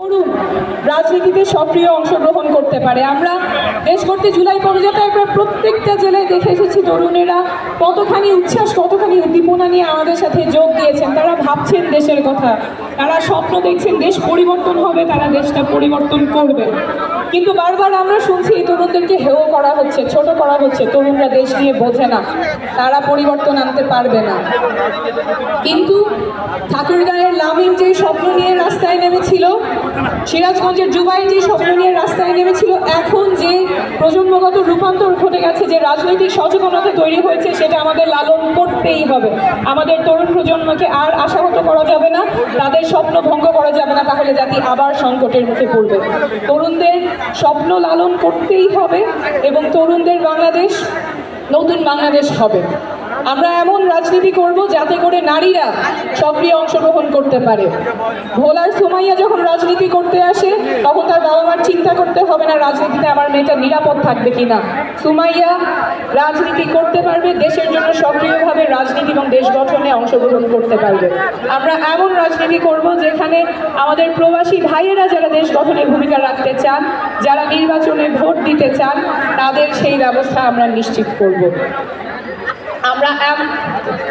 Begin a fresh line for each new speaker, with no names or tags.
তরুণ রাজনীতিতে সক্রিয় অংশগ্রহণ করতে পারে। আমরা দেশ করতে জুলাই পদযাত্রা একবার প্রত্যেকটা জেলায় দেখে এসেছি তরুণেরা কতখানি উচ্ছ্বাস, কতখানি উদ্দীপনা নিয়ে আমাদের সাথে যোগ দিয়েছেন। তারা ভাবছেন দেশের কথা। তারা স্বপ্ন দেখছেন দেশ পরিবর্তন হবে, তারা দেশটা পরিবর্তন করবে। কিন্তু বারবার আমরা শুনছি এই তরুণদেরকে হেও করা হচ্ছে, ছোট করা হচ্ছে, তরুণরা দেশ নিয়ে বোঝে না, তারা পরিবর্তন আনতে পারবে না। কিন্তু ঠাকুরগাঁয়ের লামিম যে স্বপ্ন নিয়ে রাস্তায় নেমেছিল, সিরাজগঞ্জের জুবাই যে স্বপ্ন নিয়ে রাস্তায় নেমেছিল, এখন যে প্রজন্মগত রূপান্তর ঘটে গেছে যে রাজনৈতিক সচেতনতা তৈরি হয়েছে, সেটা আমাদের লালন করতেই হবে। আমাদের তরুণ প্রজন্মকে আর আশাহত করা যাবে না, তাদের স্বপ্ন ভঙ্গ করা যাবে না, তাহলে জাতি আবার সংকটের মুখে পড়বে। তরুণদের স্বপ্ন লালন করতেই হবে এবং তরুণদের বাংলাদেশ, নতুন বাংলাদেশ হবে। আমরা এমন রাজনীতি করব যাতে করে নারীরা সক্রিয় অংশগ্রহণ করতে পারে। ভোলার সুমাইয়া যখন রাজনীতি করতে আসে, তখন তার বাবা মার চিন্তা করতে হবে না, রাজনীতিতে আমার মেয়েটা নিরাপদ থাকবে কিনা। সুমাইয়া রাজনীতি করতে পারবে, দেশের জন্য সক্রিয়ভাবে রাজনীতি এবং দেশ গঠনে অংশগ্রহণ করতে পারবে। আমরা এমন রাজনীতি করব যেখানে আমাদের প্রবাসী ভাইয়েরা যারা দেশ গঠনে ভূমিকা রাখতে চান, যারা নির্বাচনে ভোট দিতে চান, তাদের সেই ব্যবস্থা আমরা নিশ্চিত করব। আমরা এম-